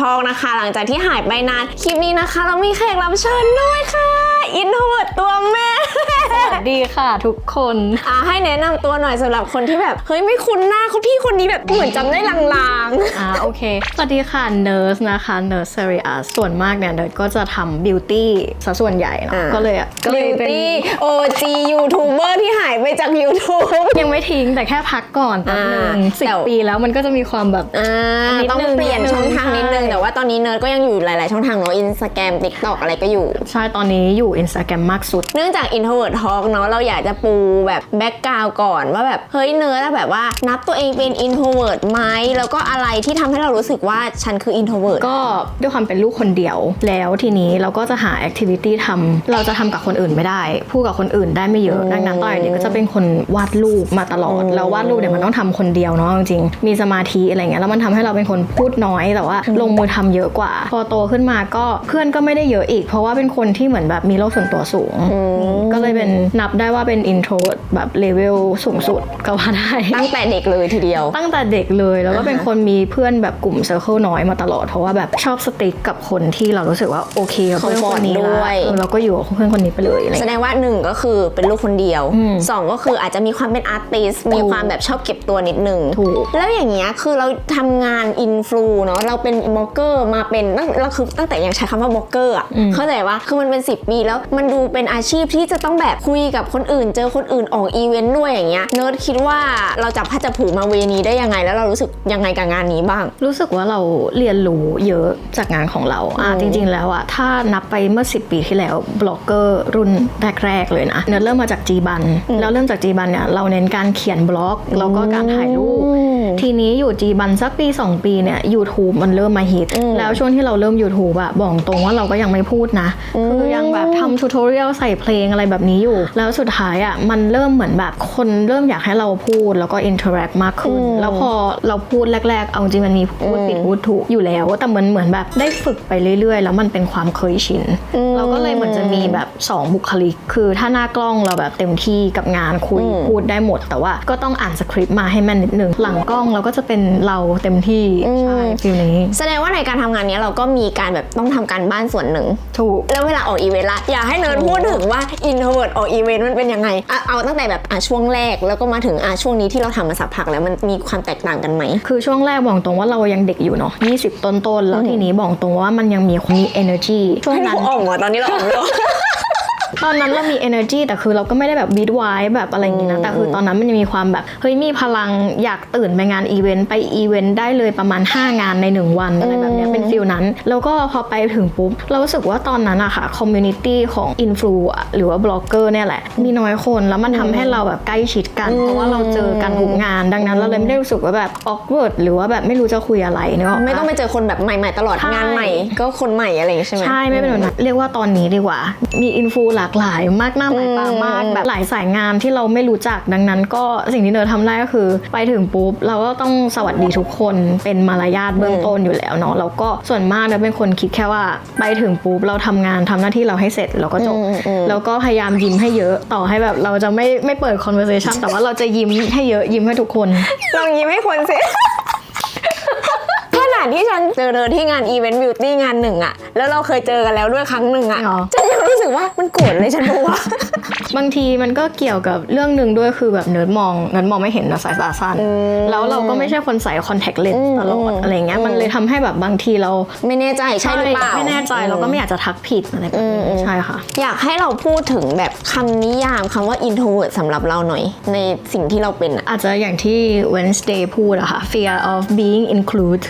ทองนะคะ หลังจากที่หายไปนาน คลิปนี้นะคะ เรามีแขกรับเชิญด้วยค่ะ อินทวดตัวแม่ วัสดีค่ะทุกคน อ่าให้แนะนำตัวหน่อยสำหรับคนที่แบบ เฮ้ยไม่คุ้นหน้าเขาพี่คนนี้แบบเหมือนจำได้ลางอ่าโอเค สวัสดีค่ะเนิร์สนะคะเนิร์สเซรียส่วนมากเนี่ยเนิร์สก็จะทำบิวตี้ซะส่วนใหญ่เนอะอ่าก็เลยอะก็ๆเลย beauty เป็น OG YouTuber ที่หายไปจาก YouTube ยังไม่ทิ้งแต่แค่พักก่อนแป๊บนึงอ่าสิบแต่ปีแล้วมันก็จะมีความแบบ อ่านิดนึงต้องเปลี่ยนช่องทางนิดนึง ใช่ แต่ว่าตอนนี้เนิร์ดก็ยังอยู่หลาย ๆ ช่องทางเนาะ Instagram TikTok อะไรก็อยู่ ใช่ตอนนี้อยู่ Instagram มากสุด เนื่องจาก introvert talk เนาะเราอยากจะปูแบบแบ็กกราวก่อนว่าแบบเฮ้ยเนิร์ดอะแบบว่านับตัวเองเป็น introvert ไหมแล้วก็อะไรที่ทำให้เรารู้สึกว่าฉันคือ introvert ก็ด้วยความเป็นลูกคนเดียว แล้วทีนี้เราก็จะหาแอคทิวิตี้ทำเราจะทำกับคนอื่นไม่ได้พูดกับคนอื่นได้ไม่เยอะดังนั้นตอนเด็กก็จะเป็นคนวาดรูปมาตลอดแล้ววาดรูปเนี่ยมันต้องทำคนเดียวเนาะจริงๆมีสมาธิอะไรเงี้ยแล้วมันทำให้เราเป็นคนพูดน้อยแต่ว่าลงมือทำเยอะกว่า พอโตขึ้นมาก็เพื่อนก็ไม่ได้เยอะอีก เพราะว่าเป็นคนที่เหมือนแบบมีโลกส่วนตัวสูง ก็เลยเป็นนับได้ว่าเป็น introvert แบบเลเวลสูงสุดก็ว่าได้ ตั้งแต่เด็กเลยทีเดียว ตั้งแต่เด็กเลยแล้วก็เป็นคนมีเพื่อนแบบกลุ่มเซอร์เคิลน้อยมาตลอด เพราะว่าแบบชอบสติ๊กกับคนที่เรารู้สึกว่าโอเคกับเพื่อนคนนี้ Comfort ด้วยละเออเราก็อยู่กับเพื่อนคนนี้ไปเลยอะไรแสเงี้ยดงว่าหนึ่งก็คือเป็นลูกคนเดียวอืมสองก็คืออาจจะมีความเป็นอาร์ติสมีความแบบชอบเก็บตัวนิดนึงถูกแล้วอย่างเงี้ยคือเราทำงานอินฟลูเนาะเราเป็นบล็อกเกอร์มาเป็นตั้งเราคือตั้งแต่ยังใช้คำว่าบล็อกเกอร์อะเข้าใจว่าคือมันเป็น 10 ปีแล้วมันดูเป็นอาชีพที่จะต้องแบบคุยกับคนอื่น เจอคนอื่นออกอีเวนต์ด้วยอย่างเงี้ยเนิร์ดคิดว่าเราจับพัดจับผูมาเวนี้ได้ยังไง แล้วเรารู้สึกยังไงกับงานนี้บ้าง รู้สึกว่าเราเรียนรู้เยอะจากงานของเราอะจริง ๆ แล้วอะถ้านับไปเมื่อ 10 ปีที่แล้วบล็อกเกอร์รุ่นแรกๆเลยนะเนื้อเริ่มมาจากจีบันแล้วเริ่มจากจีบันเนี่ยเราเน้นการเขียนบล็อกแล้วก็การถ่ายรูปทีนี้อยู่จีบันสักปี 2 ปีเนี่ย YouTube มันเริ่มมาฮิตแล้วช่วงที่เราเริ่ม YouTube อะบอกตรงว่าเราก็ยังไม่พูดนะ คือยังแบบทำทูทอเรียลใส่เพลงอะไรแบบนี้อยู่แล้วสุดท้ายอะมันเริ่มเหมือนแบบคนเริ่มอยากให้เราพูดแล้วก็อินเทอร์แอคมากขึ้น แล้วพอเราพูดแรก ๆ เอาจริงมันมีพูดผิดพูดถูกอยู่แล้ว แต่เหมือนเหมือนแบบได้ฝึกไปเรื่อย ๆ แล้วมันเป็นความเคยชินเราก็เลยเหมือนจะมีแบบสองบุคลิก คือถ้าหน้ากล้องเราแบบเต็มที่กับงานคุยพูดได้หมด แต่ว่าก็ต้องอ่านสคริปต์มาให้แม่นนิดนึงหลังกล้องเราก็จะเป็นเราเต็มที่ใช่ฟิลนี้แสดงว่าในการทำงานเนี้ยเราก็มีการแบบต้องทำการบ้านส่วนหนึ่งถูกแล้วเวลาออกอีเวนต์ละอยากให้เนิร์ดพูดถึงว่า introvert ออกอีเวนต์มันเป็นยังไงอะเอาตั้งแต่แบบอะช่วงแรกแล้วก็มาถึงอะช่วงนี้ที่เราทำมาสักพักแล้วมันมีความแตกต่างกันไหม คือช่วงแรกบอกตรงว่าเรายังเด็กอยู่เนาะ20 ต้นๆ แล้วทีนี้บอกตรงว่ามันยังมีมี energy ช่วงให้นั้เรานออกเหรอตอนนี้เราออกแล้ว ตอนนั้นเรามี energy แต่คือเราก็ไม่ได้แบบบีดไว้แบบอะไรอย่างงี้นะแต่คือตอนนั้นมันยังมีความแบบเฮ้ยมีพลังอยากตื่นไปงานอีเวนต์ไปอีเวนต์ได้เลยประมาณ 5 งานใน 1 วันอะไรแบบเนี้ยเป็นฟิลนั้น แล้วก็พอไปถึงปุ๊บ เรารู้สึกว่าตอนนั้นอะค่ะคอมมูนิตี้ของอินฟลูหรือว่าบล็อกเกอร์เนี่ยแหละ มีน้อยคนแล้วมันทำให้เราแบบใกล้ชิดกันเพราะว่าเราเจอกันทุกงาน ดังนั้นเราเลยไม่ได้รู้สึกว่าแบบ awkward หรือว่าแบบไม่รู้จะคุยอะไรเนกอะไม่ต้องไปเจอคนแบบใหม่ๆตลอดใช่งานใหม่ ก็คนใหม่อะไรอย่างงี้ใช่ไหมใช่ไม่เป็นแบบนั้นเรียกว่าตอนนี้ดีกว่า มีอินฟูหลากหลายมากหน้าหลายตามากอืมแบบหลายสายงานที่เราไม่รู้จักดังนั้น ก็สิ่งที่เนยทำได้ก็คือ ไปถึงปุ๊บเราก็ต้องสวัสดีทุกคนเป็นมารยาทเบื้องต้นอยู่แล้วเนาะแล้วก็ส่วนมากเนี่ยเป็นคนคิดแค่ว่า ไปถึงปุ๊บเราทำงานทำหน้าที่เราให้เสร็จแล้วก็จบแล้วก็พยายามยิ้มให้เยอะต่อให้แบบเราจะไม่ไม่เปิด conversation แต่ว่าเราจะยิ้มให้เยอะยิ้มให้ทุกคนลองยิ้มให้คนสิ ขนาดที่ฉันเจอเธอที่งานอีเวนต์บิวตี้งานหนึ่งอะแล้วเราเคยเจอกันแล้วด้วยครั้งหนึ่งอะหรอ ฉันยังรู้สึกว่ามันโกรธเลยฉันรู้ว่าบางทีมันก็เกี่ยวกับเรื่องหนึ่งด้วยคือแบบเนิร์ดมองเนิร์ดมองไม่เห็นนะสายตาสั้น แล้วเราก็ไม่ใช่คนใส่คอนแทคเลนส์ตลอดอะไรเงี้ยมันเลยทำให้แบบบางทีเราไม่แน่ใจใช่หรือเปล่า ไม่แน่ใจเราก็ไม่อยากจะทักผิดอะไรแบบนี้ใช่ค่ะ อยากให้เราพูดถึงแบบคำนิยามคำว่า introvert สำหรับเราหน่อย ในสิ่งที่เราเป็นอะ อาจจะอย่างที่ Wednesday พูดอะค่ะ fear of being included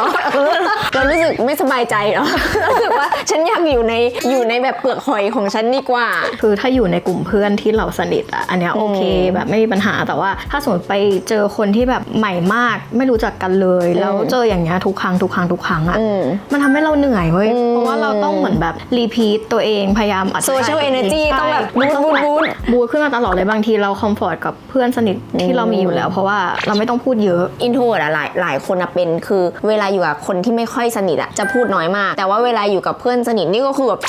หรอเออเรารู้สึกไม่สบายใจเหรอรู้สึกว่าฉันอยากอยู่ในอยู่ในแบบเปลือกหอยของฉันดีกว่า คือถ้าอยู่ในกลุ่มเพื่อนที่เราสนิทอะอันเนี้ยโอเคแบบไม่มีปัญหาแต่ว่า ถ้าสมมติไปเจอคนที่แบบใหม่มาก ไม่รู้จักกันเลย แล้วเจออย่างเงี้ยทุกครั้งทุกครั้งทุกครั้งอะอืมมันทำให้เราเหนื่อยเว้ยเพราะว่าเราต้องเหมือนแบบรีพีทตัวเองพยายามอธิบาย Social ตัวเ energy ใช่ต้องแบบมันต้องบูทบูทบูทขึ้นมาตลอดเลยบางทีเราคอมฟอร์ตกับเพื่อนสนิทที่เรามีอยู่แล้ว เพราะว่าเราไม่ต้องพูดเยอะอินโทรอะหลายหลายคนอะเป็นคือเวลาอยู่กับคนที่ไม่ค่อยสนิทอะจะพูดน้อยมาก แต่ว่าเวลาอยู่กับเพื่อนสนิทนี่ก็คือแบบ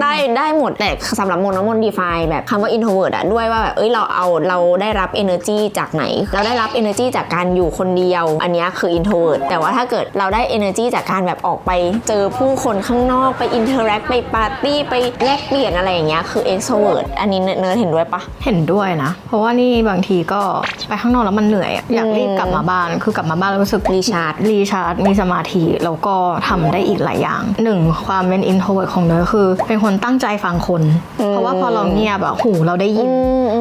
ได้ได้หมดแต่สำหรับมนต์นะมนดีไฟแบบคำว่า introvert อะด้วยว่าแบบเอ้ยเราเอาเราได้รับ energy จากไหน เราได้รับ energy จากการอยู่คนเดียว อันเนี้ยคือ introvert แต่ว่าถ้าเกิดเราได้ energy จากการแบบออกไปเจอผู้คนข้างนอกไป interact ไปปาร์ตี้ไปแลกเปลี่ยนอะไรอย่างเงี้ยคือ extrovert อันนี้เนิร์ดเห็นด้วยปะเห็นด้วยนะ เพราะว่านี่บางทีก็ไปข้างนอกแล้วมันเหนื่อยอะอยากรีบกลับมาบ้าน คือกลับมาบ้านแล้วรู้สึกรีชาร์จรีชาร์จมีสมาธิแล้วก็ทำได้อีกหลายอย่างหนึ่งความเป็น introvert ของเนยคือเป็นคนตั้งใจฟังคน เพราะว่าพอเราเงียบอะหูเราได้ยิน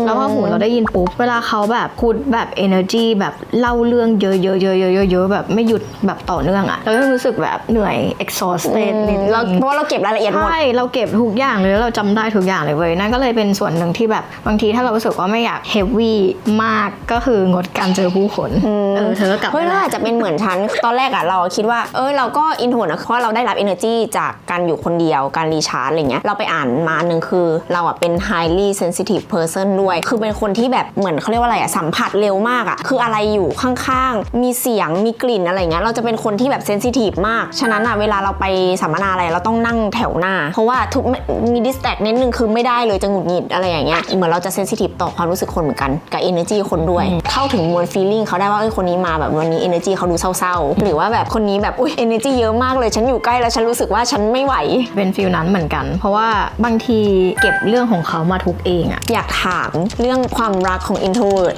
แล้วพอหูเราได้ยินปุ๊บเวลาเขาแบบพูดแบบ energy แบบเล่าเรื่องเยอะๆๆๆๆๆแบบไม่หยุดแบบต่อเนื่องอะเราก็รู้สึกแบบเหนื่อย exhausted นิดนึงเราเพราะว่าเราเก็บรายละเอียดหมดใช่เราเก็บทุกอย่างเลยแล้วเราจำได้ทุกอย่างเลยเว้ยนั่นก็เลยเป็นส่วนหนึ่งที่แบบบางทีถ้าเรารู้สึกว่าไม่อยากเฮฟวี่มากก็คืองดการเจอผู้คนเออเธอก็กลับเฮ้ยไปเราแล้วอาจจะเป็นเหมือนฉันตอนแรกอะเราคิดว่าเออเราก็อินโทรนะเพราะเราได้รับ energy จากการอยู่คนเดียวการรีชาร์จอะไรเงี้ยเราไปอ่านมาหนึ่งคือ เราอะเป็น highly sensitive person ด้วย คือเป็นคนที่แบบเหมือนเขาเรียกว่าอะไรอะสัมผัสเร็วมากอะคืออะไรอยู่ข้างๆ มีเสียงมีกลิ่นอะไรเงี้ยเราจะเป็นคนที่แบบเซนซิทีฟมาก ฉะนั้นอะเวลาเราไปสัมมนาอะไรเราต้องนั่งแถวหน้า เพราะว่าทุกมีดิสแทกนิดนึงคือไม่ได้เลยจะหงุดหงิดอะไรอย่างเงี้ยเหมือนเราจะเซนซิทีฟต่อความรู้สึกคนเหมือนกันกับ energy คนด้วย เข้าถึงมวล feeling เขาได้ว่าเอ้ยคนนี้มาแบบวันนี้ energy เขาดูเศร้าๆหรือว่าแบบคนนี้แบบอุ้ย energy เยอะมากเลยฉันอยู่ใกล้แล้วฉันรู้สึกว่าฉันไม่ไหวเป็นฟิลนั้นเหมือนกันเพราะว่าบางทีเก็บเรื่องของเขามาทุกเองอะอยากถามเรื่องความรักของ introvert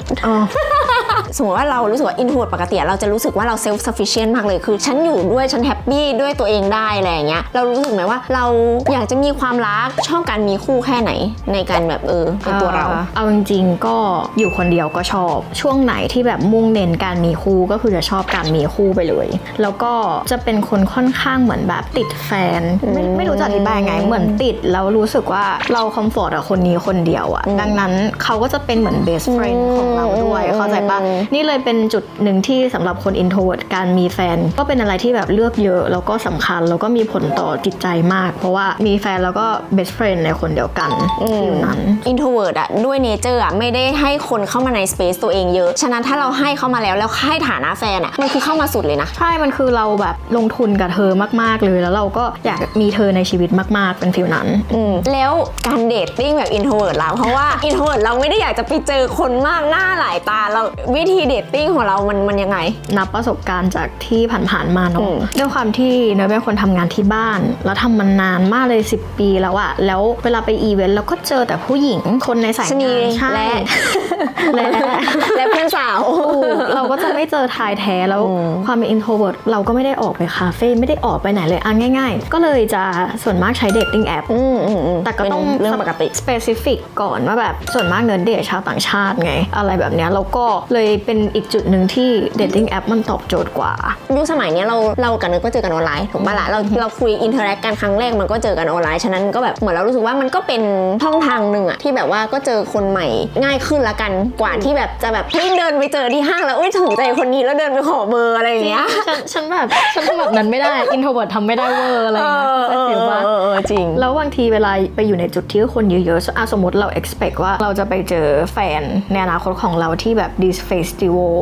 สมมติว่าเรารู้สึกว่า introvert ปกติเราจะรู้สึกว่าเรา self sufficient มากเลยคือ ฉันอยู่ด้วยฉันแฮปปี้ด้วยตัวเองได้อะไรอย่างเงี้ยเรารู้สึกไหมว่าเราอยากจะมีความรักชอบการมีคู่แค่ไหน ในการแบบเออเป็นตัวเราอ่เอาจริงๆก็อยู่คนเดียวก็ชอบ ช่วงไหนที่แบบมุ่งเน้นการมีคู่ก็คือจะชอบการมีคู่ไปเลย แล้วก็จะเป็นคนค่อนข้างเหมือนแบบติดแฟน ไม่ไม่รู้จะอธิบายไงเหมือนติดแล้วรู้สึกว่าเราคอมฟอร์ตกับคนนี้คนเดียวอะดังนั้นเขาก็จะเป็นเหมือน best friend ของเราด้วยอืมเข้าใจปะนี่เลยเป็นจุดหนึ่งที่สำหรับคน introvert การมีแฟน ก็เป็นอะไรที่แบบเลือกเยอะ แล้วก็สำคัญ แล้วก็มีผลต่อจิตใจมาก เพราะว่ามีแฟนแล้วก็ best friend ในคนเดียวกันฟิลนั้นอินโทรเวิร์ดอะด้วยเนเจอร์อะไม่ได้ให้คนเข้ามาในสเปซตัวเองเยอะ ฉะนั้นถ้าเราให้เข้ามาแล้วแล้วให้ฐานะแฟนอะมันคือเข้ามาสุดเลยนะ ใช่ มันคือเราแบบลงทุนกับเธอมาก ๆ เลย แล้วเราก็อยากมีเธอในชีวิตมาก ๆ เป็นฟิลนั้น อืมแล้วการเดทติ้งแบบอินโทรเวิร์ดเราเพราะว่าอินโทรเวิร์ดเราไม่ได้อยากจะไปเจอคนมากหน้าหลายตาเราวิธีเดทติ้งของเรามันมันยังไง นับประสบการณ์จากที่ผ่านๆมาอืเนาะมด้วยความที่เนยเป็นคนทำงานที่บ้าน แล้วทำมันนานมากเลย 10 ปีแล้วอะแล้วเวลาไปอีเวนต์เราก็เจอแต่ผู้หญิงคนในสายชะนีงานใช่ และและและเพื่อนสาวถูกเราก็จะไม่เจอทายแท้แล้วอืมความเป็น introvert เราก็ไม่ได้ออกไปคาเฟ่ไม่ได้ออกไปไหนเลยอะง่าย ๆ ก็เลยจะส่วนมากใช้เดทติ้งแอปอืมอืมอืมแต่ก็ต้องเป็นเรื่องปกติสเปซิฟิกก่อนว่าแบบส่วนมากเนิร์ดเดทชาวต่างชาติไง อะไรแบบเนี้ยแล้วก็เลยเป็นอีกจุดหนึ่งที่เดทติ้งแอปมันตอบโจทย์กว่ายุคสมัยเนี้ยเราเรากับเนยก็เจอกันออนไลน์ถูกปะล่ะเราเราคุยอินเทอร์แอคกันครั้งแรกมันก็เจอกันออนไลน์ฉะนั้นก็แบบเหมือนเรารู้สึกว่ามันก็เป็นช่องทางหนึ่งอะที่แบบว่าก็เจอคนใหม่ง่ายขึ้นละกันกว่าที่แบบจะแบบเฮ้ยเดินไปเจอที่ห้างแล้วอุ้ยถูกใจคนนี้แล้วเดินไปขอเบอร์อะไรอย่างเงี้ยฉันฉันแบบฉันทำแบบนั้นไม่ได้อินโทรเวิร์ทำไม่ได้เวอร์อะไรเอเงี้ยอเอใช่อฟิลปะเออเออจริง แล้วบางทีเวลาไปอยู่ในจุดที่คนเยอะๆอะสมมติเรา expect ว่าเราจะไปเจอแฟนในอนาคตของเราที่แบบ this festival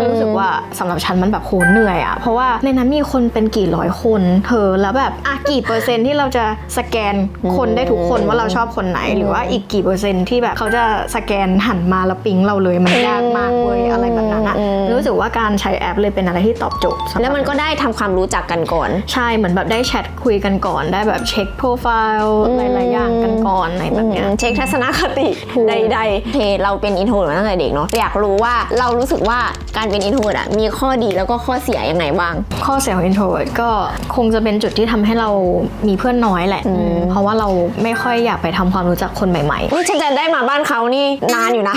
ก็รู้สึกว่าสำหรับฉันมันแบบโหเหนื่อยอะเพราะว่าในนั้นมีคนเป็นกี่ร้อยคนเธอแล้วแบบอะกี่เปอร์เซ็นต์ที่เราจะสแกนคนได้ทุกคนว่าเราชอบคนไหน หรือว่าอีกกี่เปอร์เซ็นต์ที่แบบเขาจะสแกนหันมาแล้วปิ๊งเราเลยมันยากมากเว้ยอะไรแบบนั้นอะอืมรู้สึกว่าการใช้แอปเลยเป็นอะไรที่ตอบโจทย์สำหรับแล้วมันก็ได้ทำความรู้จักกันก่อน ใช่เหมือนแบบได้แชทคุยกันก่อน ได้แบบเช็คโปรไฟล์หลายๆอย่างกันก่อนอะไรแบบเนี้ยอืมเช็คทัศนคติถูกใดๆโอเคเราเป็นอินโทรเวิร์ดมาตั้งแต่เด็กเนาะอยากรู้ว่าเรารู้สึกว่าการเป็นอินโทรเวิร์ดอะมีข้อดีแล้วก็ข้อเสียยังไงบ้าง ข้อเสียของ introvert ก็คงจะเป็นจุดที่ทำให้เรามีเพื่อนน้อยแหละ เพราะว่าเราไม่ค่อยอยากไปทำความรู้จักคนใหม่นี่ฉันจะได้มาบ้านเขานี่นานอยู่นะ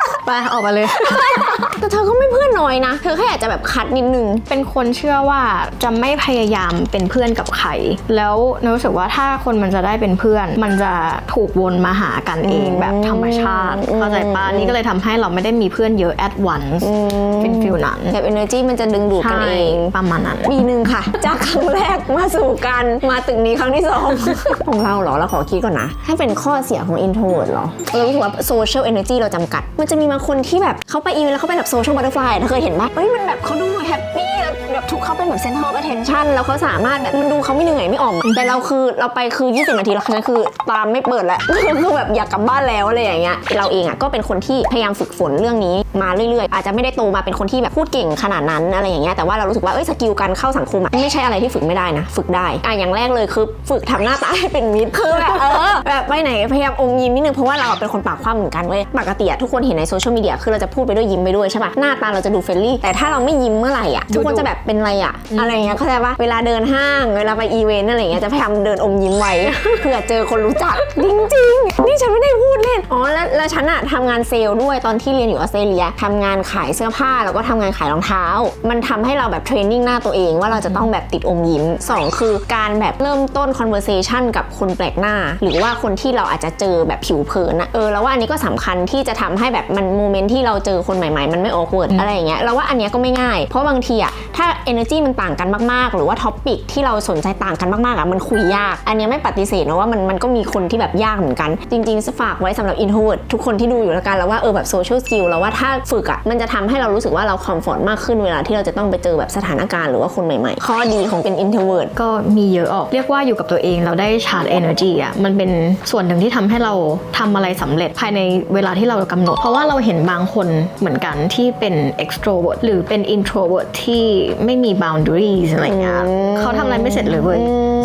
ไปออกมาเลย แต่เธอก็ไม่เพื่อนน้อยนะ เธอแค่อยากจะแบบคัดนิดนึง เป็นคนเชื่อว่าจะไม่พยายามเป็นเพื่อนกับใคร แล้วเนยรู้สึกว่าถ้าคนมันจะได้เป็นเพื่อน มันจะถูกวนมาหากันเองแบบธรรมชาติ อืม เข้าใจปะนี่ก็เลยทำให้เราไม่ได้มีเพื่อนเยอะ at once เป็นฟิลนั้น แบบ energy มันจะดึงดูดกันเอง ใช่ประมาณนั้น ปีหนึ่งค่ะ จากครั้งแรกมาสู่การมาตึกนี้ครั้งที่สอง ของเราเหรอ เราขอคิดก่อนนะ ถ้าเป็นข้อเสียของ introvert เหรอ เรารู้สึกว่า social energy เราจำกัด มันจะมีบางคนที่แบบเขาไปอีเวนต์แล้วเขาเป็นแบบโซเชียลบัตเตอร์ฟลายเธอเคยเห็นปะเฮ้ยมันแบบเขาดูแฮปปี้แล้วแบบทุกเขาเป็นแบบเซนเตอร์ attention แล้วเขาสามารถแบบมันดูเขาไม่เหนื่อยไม่อ่อมแต่เราคือเราไปคือ 20 นาทีแล้วฉันคือตามไม่เปิดแล้วคือแบบอยากกลับบ้านแล้วอะไรอย่างเงี้ยเราเองอะก็เป็นคนที่พยายามฝึกฝนเรื่องนี้มาเรื่อยๆ อาจจะไม่ได้โตมาเป็นคนที่แบบพูดเก่งขนาดนั้นอะไรอย่างเงี้ยแต่ว่าเรารู้สึกว่าเอ้ยสกิลการเข้าสังคมอะไม่ใช่อะไรที่ฝึกไม่ได้นะ ฝึกได้อะอย่างแรกเลยคือฝึกทำหน้าตาให้เป็นมิตรคือแบบเออแบบไปไหนพยายามอมยิ้มนิดนึงเพราะว่าเราเป็นคนปากคว่ำเหมือนกันเว้ยปกติอะทุกคนเห็นในโซเชียลมีเดียคือเราจะพูดไปด้วยยิ้มไปด้วยใช่ปะหน้าตาเราจะดูเฟรนลี่ แต่ถ้าเราไม่ยิ้มเมื่อไหร่อะทุกคนจะแบบเป็นไรอะอะไรอย่างเงี้ยเข้าใจปะเวลาเดินห้างเวลาไปอีเวนต์อะไรอย่างเงี้ยจะพยายามเดินอมยิ้มไว้เผื่อเจอคนรู้จักจริงๆนี่ฉันไม่ได้พูดเล่น อ๋อแล้วแล้วฉันอะทำงานเซลล์ด้วยตอนที่เรียนอยู่ออสเตรเลียทำงานขายเสื้อผ้าแล้วก็ทำงานขายรองเท้า มันทำให้เราแบบเทรนนิ่งหน้าตัวเองว่าเราจะต้องแบบติดอมยิ้มสองคือการแบบเริ่มต้น conversation กับคนแปลกหน้า หรือว่าคนที่เราอาจจะเจอแบบผิวเผินอะเออแล้วว่าอันนี้ก็สำคัญที่จะทำให้แบบมันโมเมนต์ที่เราเจอคนใหม่ๆ มันไม่ awkward อะไรอย่างเงี้ยเราว่าอันเนี้ยก็ไม่ง่าย เพราะบางทีอะถ้า energy มันต่างกันมากๆ หรือว่า topic ที่เราสนใจต่างกันมากๆอะมันคุยยาก อันเนี้ยไม่ปฏิเสธนะว่ามันมันก็มีคนที่แบบยากเหมือนกัน จริงๆฝากไว้สำหรับ introvert ทุกคนที่ดูอยู่แล้วกันแล้วว่าเออแบบ social skill แล้วว่าถ้าฝึกอะมันจะทำให้เรารู้สึกว่าเรา comfort มากขึ้นเวลาที่เราจะต้องไปเจอแบบสถานการณ์หรือว่าคนใหม่ๆ ข้อดีของเป็น introvert ก็มีเยอะออก เรียกว่าอยู่กับตัวเองเราได้ชาร์จ energy อะมันเป็นส่วนหนึ่งที่ทำให้เราทำอะไรสำเร็จภายในเวลาที่เรากำหนด เพราะว่าเราเห็นบางคนเหมือนกันที่เป็น extrovert หรือเป็น introvert ที่ไม่มี boundaries อะไรเงี้ยอืมเขาทำอะไรไม่เสร็จเลยเว้ย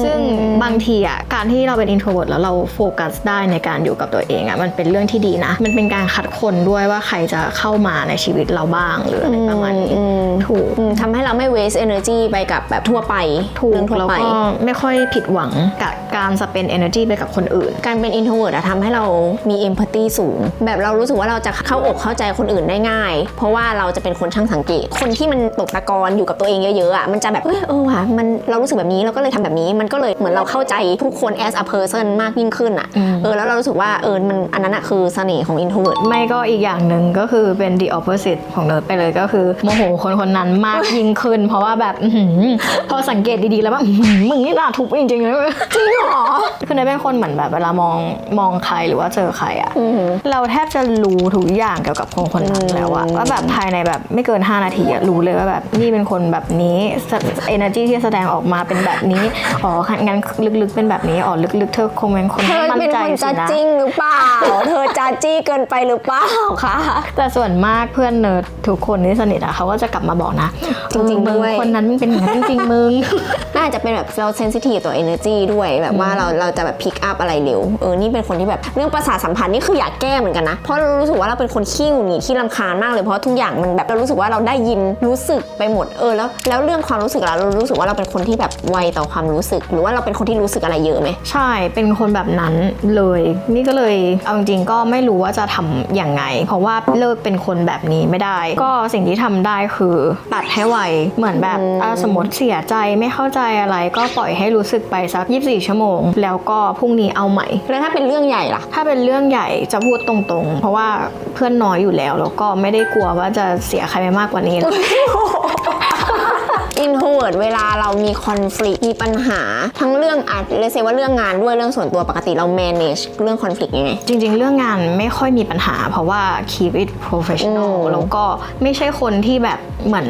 ซึ่งบางทีอะการที่เราเป็น introvert แล้วเราโฟกัสได้ในการอยู่กับตัวเองอะมันเป็นเรื่องที่ดีนะ มันเป็นการคัดคนด้วยว่าใครจะเข้ามาในชีวิตเราบ้างหรืออะไรประมาณนี้อืมถูกอืมทำให้เราไม่ waste energy ไปกับแบบทั่วไปถูเรื่กองทั่วแล้วไปก็ไม่ค่อยผิดหวังกับการสเปน energy ไปกับคนอื่น การเป็น introvert อะทำให้เรามี empathy สูง แบบเรารู้สึกว่าเราจะเข้าอกเข้าใจคนอื่นได้ง่าย เพราะว่าเราจะเป็นคนช่างสังเกต คนที่มันตกตะกอนอยู่กับตัวเองเยอะๆอะมันจะแบบเอยเออว่ะมันเรารู้สึกแบบนี้เราก็เลยทำแบบนี้มันก็เลยเหมือนเราเข้าใจผู้คน as a person มากยิ่งขึ้นอะอืมเออแล้วเรารู้สึกว่าเออมันอันนั้นอะคือเสน่ห์ของ introvert ไม่ก็อีกอย่างหนึ่งก็คือเป็น the opposite ของเนิร์ดไปเลยก็คือโมโหคนคนนั้นมากยิ่งขึ้น เพราะว่าแบบอื้อหือพอสังเกตดีๆแล้วว่าอื้อหือมึงนี่น่าทุบจริงๆเลยจริงหรอคือเนิร์ดเป็นคนเหมือนแบบเวลามองมองใครหรือว่าเจอใครอะอือหือเราแทบจะรู้ทุกอย่างเกี่ยวกับคนคนนั้นแล้วอะอืมว่าแบบภายในแบบไม่เกิน 5 นาทีอะรู้เลยว่าแบบนี่เป็นคนแบบนี้เอเนอร์จีที่แสดงออกมาเป็นแบบนี้อ๋องั้นลึกๆเป็นแบบนี้อ๋อลึกๆ เธอคงเป็นคนเธไม่อมั่นเป็นใจคนสิจ้านะจิ้งหรือเปล่า เธอจ้าจี้เกินไปหรือเปล่าคะ แต่ส่วนมากเพื่อนเนิร์ดทุกคนที่สนิทอะเขาก็จะกลับมาบอกนะจริงๆเออมึด้วย คนนั้นมึงเป็นอย่างนั้นจริงๆมึง น่าจะเป็นแบบเราเซนซิทีฟต่อ energy ด้วยแบบว่าเราเราจะแบบ pick up อะไรเร็วเออนี่เป็นคนที่แบบเรื่องประสาทสัมพันธ์นี่คืออยากแก้เหมือนกันนะเพราะเรารู้สึกว่าเราเป็นคนขี้หงุดหงิดขี้รำคาญมากเลยเพราะทุกอย่างมันแบบเรารู้สึกว่าเราได้ยินรู้สึกไปหมดเออแล้วแล้วเรื่องความรู้สึกเราเรารู้สึกว่าเราเป็นคนที่แบบไวต่อความรู้สึกหรือว่าเราเป็นคนที่รู้สึกอะไรเยอะไหมใช่เป็นคนแบบนั้นเลย นี่ก็เลยเอาจริงๆก็ไม่รู้ว่าจะทำอย่างไง เพราะว่าเลิกเป็นคนแบบนี้ไม่ได้ ก็สิ่งที่ทำได้คือตัดให้ไวเหมือนแบบอืมอะสมมติเสียใจไม่เข้าใจอะไรก็ปล่อยให้รู้สึกไปสัก24 ชั่วโมง แล้วก็พรุ่งนี้เอาใหม่ แล้วถ้าเป็นเรื่องใหญ่ล่ะ ถ้าเป็นเรื่องใหญ่จะพูดตรงๆ เพราะว่าเพื่อนน้อยอยู่แล้วแล้วก็ไม่ได้กลัวว่าจะเสียใครไปมากกว่านี้ introvert เวลาเรามี conflict มีปัญหา ทั้งเรื่องอาจเลยเซว่าเรื่องงานด้วยเรื่องส่วนตัวปกติเรา manage เรื่อง conflict ยังไง จริง ๆ เรื่องงานไม่ค่อยมีปัญหา เพราะว่า keep it professional อืมแล้วก็ไม่ใช่คนที่แบบเหมือน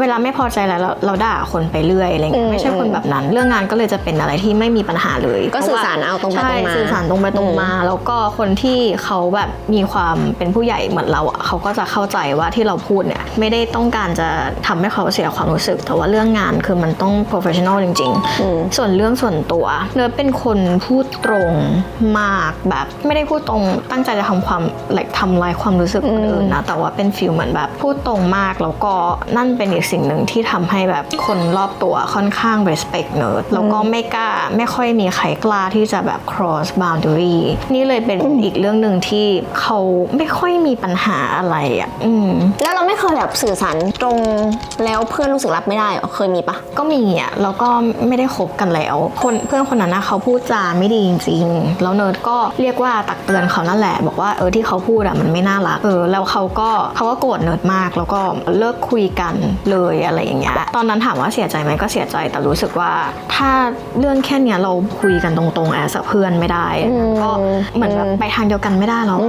เวลาไม่พอใจแล้วเราเราด่าคนไปเรื่อยอะไรเงี้อืยมไม่ใช่คนแบบนั้น เรื่องงานก็เลยจะเป็นอะไรที่ไม่มีปัญหาเลย ก็สื่อสารเอาตรงไปใช่ตรงมาสื่อสารตรงไปตรงมา แล้วก็คนที่เขาแบบมีความเป็นผู้ใหญ่เหมือนเราอะเขาก็จะเข้าใจว่าที่เราพูดเนี่ยไม่ได้ต้องการจะทำให้เขาเสียความรู้สึกแต่ว่าเรื่องงานคือมันต้อง professional จริงอืมๆส่วนเรื่องส่วนตัวเนยเป็นคนพูดตรงมากแบบไม่ได้พูดตรงตั้งใจจะทำความ like ทำลายความรู้สึกคนอื่นนะแต่ว่าเป็นฟิลเหมือนแบบพูดตรงมากแล้วก็นั่นเป็นอีกสิ่งหนึ่งที่ทำให้แบบคนรอบตัวค่อนข้าง respect เนิร์ดแล้วก็ไม่กล้าไม่ค่อยมีใครกล้าที่จะแบบ cross boundary นี่เลยเป็นอีกเรื่องหนึ่งที่เขาไม่ค่อยมีปัญหาอะไรอะอืมแล้วเราไม่เคยแบบสื่อสารตรงแล้วเพื่อนรู้สึกรับไม่ได้เหรอรอเคยมีปะก็มีอะแล้วก็ไม่ได้คบกันแล้ว คนเพื่อนคนนั้นนะเขาพูดจาไม่ดีจริงๆแล้วเนิร์ดก็เรียกว่าตักเตือนเขานั่นแหละ บอกว่าเออที่เขาพูดอะมันไม่น่ารักเออแล้วเขาก็เขาก็โกรธเนิร์ดมาก แล้วก็เลิกคุยกันเลยอะไรอย่างเงี้ยตอนนั้นถามว่าเสียใจไหมก็เสียใจแต่รู้สึกว่า ถ้าเรื่องแค่เนี้ยเราคุยกันตรงๆแอบเพื่อนไม่ได้อะก็เหมือนแบบไปทางเดียวกันไม่ได้หรอก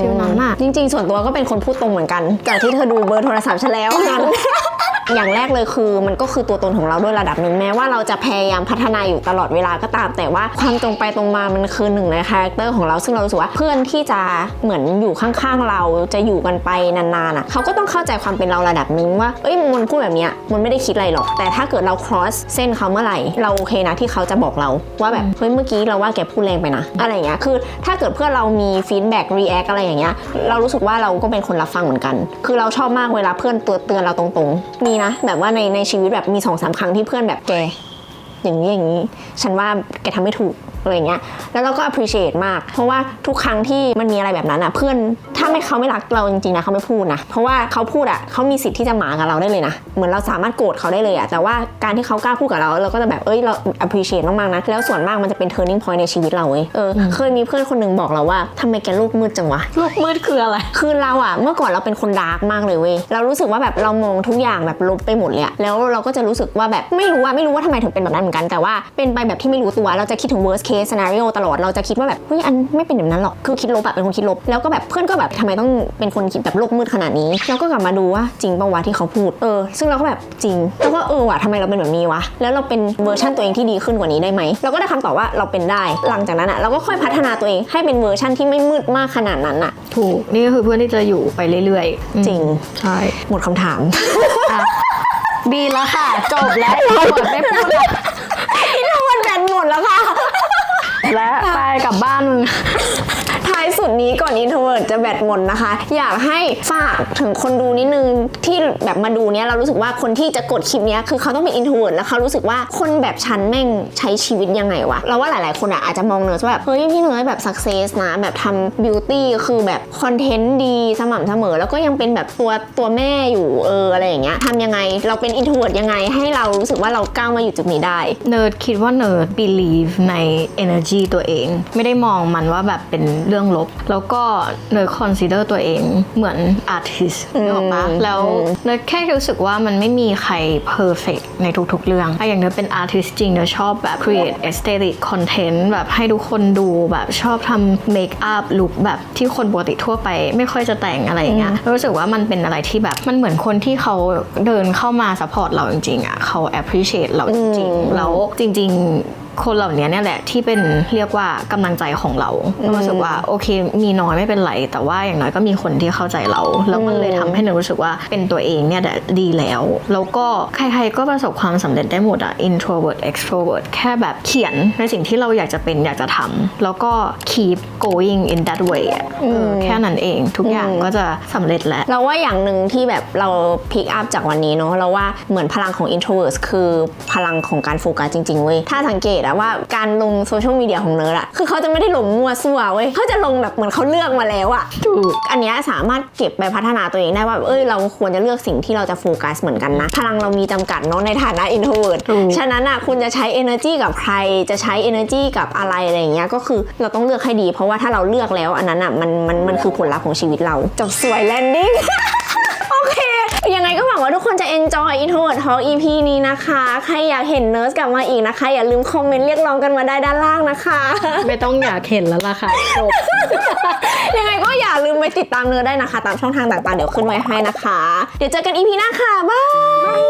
ฟิลนั้นอะจริงๆ ส่วนตัวก็เป็นคนพูดตรงเหมือนกัน จากที่เธอดูเบอร์โทรศัพท์ฉันแล้วงั้น อย่างแรกเลยคือมันก็คือตัวตนของเราด้วยระดับหนึ่งแม้ว่าเราจะพยายามพัฒนาอยู่ตลอดเวลาก็ตาม แต่ว่าความตรงไปตรงมามันคือหนึ่งในคาแรคเตอร์ของเราซึ่งเราสึกว่าเพื่อนที่จะเหมือนอยู่ข้างๆเราจะอยู่กันไปนานๆอะเขาก็ต้องเข้าใจความเป็นเราระดับหนึ่งว่าเอ้ยมันพูดแบบเนี้ยมันไม่ได้คิดอะไรหรอก แต่ถ้าเกิดเรา cross เส้นเขาเมื่อไหร่เราโอเคนะที่เขาจะบอกเราว่าแบบเฮ้ยเมื่อกี้เราว่าแกพูดแรงไปนะอะไรอย่างเงี้ยคือถ้าเกิดเพื่อนเรามี feedback react อะไรอย่างเงี้ยเรารู้สึกว่าเราก็เป็นคนรับฟังเหมือนกัน คือเราชอบมากเวลาเพื่อนตัวเตือนเราตรงๆมีนะ แบบว่าในในชีวิตแบบมีสองสามครั้งที่เพื่อนแบบแกอย่างนี้อย่างนี้ ฉันว่าแกทำไม่ถูก อะไรอย่างเงี้ยแล้วเราก็ appreciate มาก เพราะว่าทุกครั้งที่มันมีอะไรแบบนั้นอะเพื่อนถ้าไม่เขาไม่รักเราจริงๆนะเขาไม่พูดนะเพราะว่าเขาพูดอะเขามีสิทธิ์ที่จะหมากับเราได้เลยนะเหมือนเราสามารถโกรธเขาได้เลยอะแต่ว่าการที่เขากล้าพูดกับเราเราก็จะแบบเอ้ยเรา appreciate มากๆนะแล้วส่วนมากมันจะเป็น turning point ในชีวิตเราเว้ยเออเคยมีเพื่อนคนหนึ่งบอกเราว่าทำไมแกโลกมืดจังวะลูกมืดคืออะไรคือเราอะเมื่อก่อนเราเป็นคนดาร์กมากเลยเว้ยเรารู้สึกว่าแบบเรามองทุกอย่างแบบลบไปหมดเลยอะแล้วเราก็จะรู้สึกว่าแบบไม่รู้ว่าไม่รู้ว่าทำไมถึงเป็นแบบนั้นเหมือนกันแต่ว่าเป็นไปแบบที่ไม่รู้ตัวเราจะคิดถึง worst case scenario ตลอดเราจะคิดว่าแบบเฮ้ยอันไม่เป็นแบบนั้นหรอกคือคิดลบแบบเป็นคนคิดลบ แล้วก็แบบเพื่อนก็แบบทำไมต้องเป็นคนคิดแบบโลกมืดขนาดนี้เราก็กลับมาดูว่าจริงปะวะที่เขาพูดเออ ซึ่งเราก็แบบจริงแล้วก็เออว่ะทำไมเราเป็นแบบนี้วะแล้วเราเป็นเวอร์ชันตัวเองที่ดีขึ้นกว่านี้ได้ไหมเราก็ได้คำตอบว่าเราเป็นได้ หลังจากนั้นอะเราก็ค่อยพัฒนาตัวเองให้เป็นเวอร์ชันที่ไม่มืดมากขนาดนั้นอะถูกนี่ก็คือเพื่อนที่จะอยู่ไปเรื่อยๆอืมจริงใช่หมดคำถามอะดีแล้วค่ะ จบแล้วหมดไม่พูดแล้วมันแบนหมดแล้วค่ะ และไปกลับบ้านมึง ท้ายสุดนี้ก่อนอินโทรเวิร์จะแบตหมดนะคะ อยากให้ฝากถึงคนดูนิดนึงที่แบบมาดูเนี้ยเรารู้สึกว่าคนที่จะกดคลิปเนี้ยคือเขาต้องเป็นอินโทรเวิร์แล้วเขารู้สึกว่าคนแบบฉันแม่งใช้ชีวิตยังไงวะเราว่าหลายๆ คนอะอาจจะมองเนอร์ว่าแบบเฮ้ยพี่เนยแบบสักเซสนะแบบทำบิวตี้คือแบบคอนเทนต์ดีสม่ำเสมอ แล้วก็ยังเป็นแบบตัวตัวแม่อยู่เอออะไรอย่างเงี้ยทำยังไงเราเป็นอินโทรเวิร์ยังไงให้เรารู้สึกว่าเราก้าวมาอยู่จุดนี้ได้เนิร์ดคิดว่าเนิร์ด believe ใน energy ตัวเอง ไม่ได้มองมันว่าแบบเป็นเรื่องลบ แล้วก็เนิร์ด consider ตัวเองเหมือน artist นึกออกปะแล้วเนิร์ดแค่รู้สึกว่ามันไม่มีใคร perfect ในทุกๆเรื่องถ้าอย่างเนิร์ดเป็น artist จริงเนิร์ดชอบแบบ create aesthetic content แบบให้ทุกคนดูแบบชอบทำ make up look แบบที่คนปกติทั่วไป ไม่ค่อยจะแต่งอะไรอย่างเงี้ยรู้สึกว่ามันเป็นอะไรที่แบบมันเหมือนคนที่เขาเดินเข้ามา support เราจริงๆอะเขา appreciate เราจริงๆแล้วจริง ๆ คนเหล่านี้เนี่ยแหละที่เป็นเรียกว่ากำลังใจของเราก็รู้สึกว่าโอเค มีน้อยไม่เป็นไร แต่ว่าอย่างน้อยก็มีคนที่เข้าใจเรา แล้วมันเลยทำให้หนูรู้สึกว่าเป็นตัวเองเนี่ยแหละดีแล้ว แล้วก็ใครๆก็ประสบความสำเร็จได้หมดอะ introvert extrovert แค่แบบเขียนในสิ่งที่เราอยากจะเป็นอยากจะทำแล้วก็ keep going in that way อะเออแค่นั้นเองทุกอย่างก็จะสำเร็จแล้ว เราว่าอย่างหนึ่งที่แบบเราพิกอัพจากวันนี้เนาะเราว่าเหมือนพลังของ introverts คือพลังของการโฟกัสจริงๆเว้ยถ้าสังเกตอะว่าการลงโซเชียลมีเดียของเนิร์ดอะคือเขาจะไม่ได้ลงมั่วซั่วเว้ยเขาจะลงแบบเหมือนเขาเลือกมาแล้วอะถูกอันเนี้ยสามารถเก็บไปพัฒนาตัวเองได้ว่าเอ้ยเราควรจะเลือกสิ่งที่เราจะโฟกัสเหมือนกันนะ พลังเรามีจำกัดเนาะในฐานะ introvert ถูกฉะนั้นอะคุณจะใช้ energy กับใครจะใช้ energy กับอะไรอะไรอย่างเงี้ยก็คือเราต้องเลือกให้ดี เพราะว่าถ้าเราเลือกแล้วอันนั้นอะมันมันมันคือผลลัพธ์ของชีวิตเราจบสวยแลนดิ้ง โอเค ยังไงก็ห วังว่าทุกคนจะ enjoy introvert talk EP นี้นะคะ ใครอยากเห็นเนิร์สกลับมาอีกนะคะ อย่าลืมคอมเมนต์เรียกร้องกันมาได้ด้านล่างนะคะ ไม่ต้องอยากเห็นแล้วล่ะค่ะจบยังไงก็อย่าลืมไปติดตามเนื้อได้นะคะ ตามช่องทางต่างๆ เดี๋ยวขึ้นไว้ให้นะคะ เดี๋ยวเจอกัน EP หน้าค่ะ บ๊าย